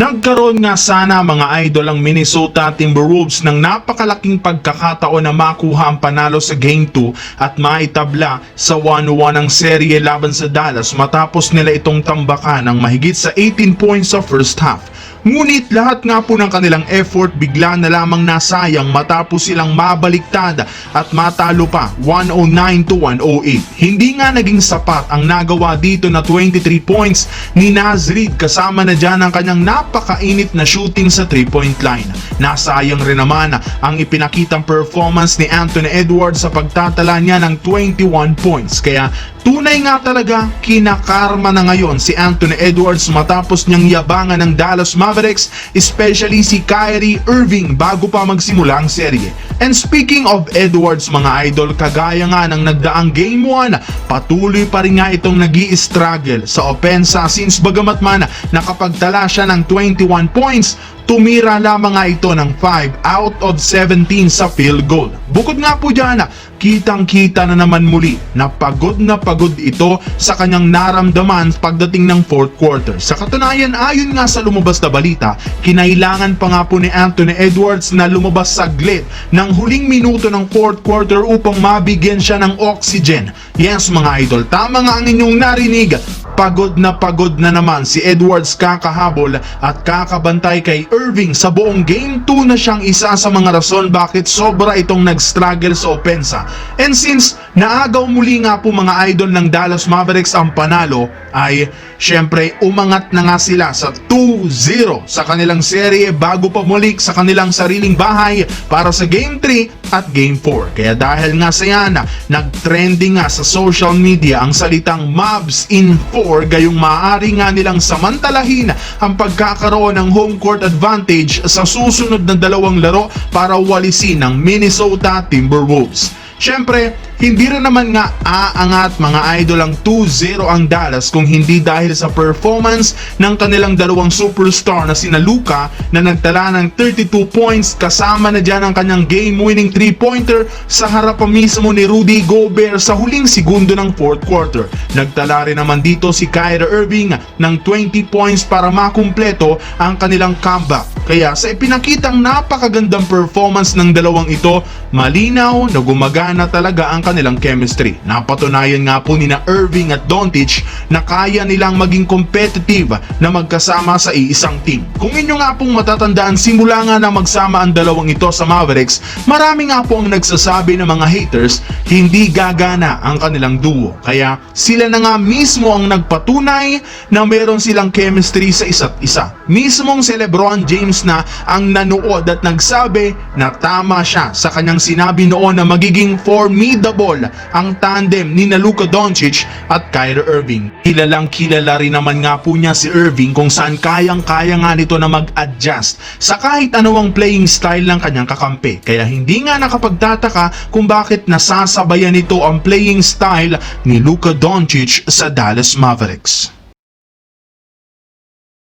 Nagkaroon nga sana mga idol ang Minnesota Timberwolves ng napakalaking pagkakataon na makuha ang panalo sa Game 2 at maitabla sa 1-1 ang serye laban sa Dallas matapos nila itong tambakan ng mahigit sa 18 points sa first half. Ngunit lahat nga po ng kanilang effort bigla na lamang nasayang matapos silang mabaliktad at matalo pa 109 to 108. Hindi nga naging sapat ang nagawa dito na 23 points ni Nazrid kasama na dyan ang kanyang napakainit na shooting sa 3-point line. Nasayang rin naman ang ipinakitang performance ni Anthony Edwards sa pagtatala niya ng 21 points. Kaya tunay nga talaga kinakarma na ngayon si Anthony Edwards matapos niyang yabangan ng Dallas Mavericks, especially si Kyrie Irving bago pa magsimula ang serye. And speaking of Edwards mga idol, kagaya nga ng nagdaang Game 1, patuloy pa rin nga itong nag struggle sa opensa since bagamat man nakapagtala siya ng 21 points, tumira lamang nga ito ng 5 out of 17 sa field goal. Bukod nga po dyan, kitang kita na naman muli na pagod na pagod ito sa kanyang naramdaman pagdating ng fourth quarter. Sa katunayan, ayon nga sa lumabas na balita, kinailangan pa nga po ni Anthony Edwards na lumabas saglit ng huling minuto ng fourth quarter upang mabigyan siya ng oxygen. Yes mga idol, tama nga ang inyong narinig, pagod na pagod na naman si Edwards kakahabol at kakabantay kay Irving sa buong game 2 na siyang isa sa mga rason bakit sobra itong nag-struggle sa opensa. And since naagaw muli nga po mga idol ng Dallas Mavericks ang panalo ay syempre umangat na nga sila sa 2-0 sa kanilang serye bago pa mulik sa kanilang sariling bahay para sa game 3 at game 4. Kaya dahil nga sa yan, nag-trending nga sa social media ang salitang Mavs in 4 gayong maaari nga nilang samantalahin ang pagkakaroon ng home court advantage sa susunod na dalawang laro para walisin ng Minnesota Timberwolves. Siyempre, hindi rin naman nga aangat mga idol ang 2-0 ang Dallas kung hindi dahil sa performance ng kanilang dalawang superstar na sina Luka na nagtala ng 32 points kasama na dyan ang kanyang game-winning 3-pointer sa harap pa mismo ni Rudy Gobert sa huling segundo ng fourth quarter. Nagtala rin naman dito si Kyrie Irving ng 20 points para makumpleto ang kanilang comeback. Kaya sa ipinakitang napakagandang performance ng dalawang ito, malinaw na gumagana talaga ang kanilang chemistry. Napatunayan nga po ni na Irving at Doncic na kaya nilang maging competitive na magkasama sa iisang team. Kung inyo nga pong matatandaan, simula nga na magsama ang dalawang ito sa Mavericks, marami nga po ang nagsasabi ng mga haters, hindi gagana ang kanilang duo. Kaya sila na nga mismo ang nagpatunay na meron silang chemistry sa isa't isa. Mismong si Lebron James na ang nanood at nagsabi na tama siya sa kanyang sinabi noon na magiging formidable ang tandem ni na Luka Doncic at Kyrie Irving. Kilalang kilala rin naman nga po niya si Irving kung saan kayang-kaya nga nito na mag-adjust sa kahit anumang playing style ng kanyang kakampi. Kaya hindi nga nakapagtataka kung bakit nasasabayan nito ang playing style ni Luka Doncic sa Dallas Mavericks.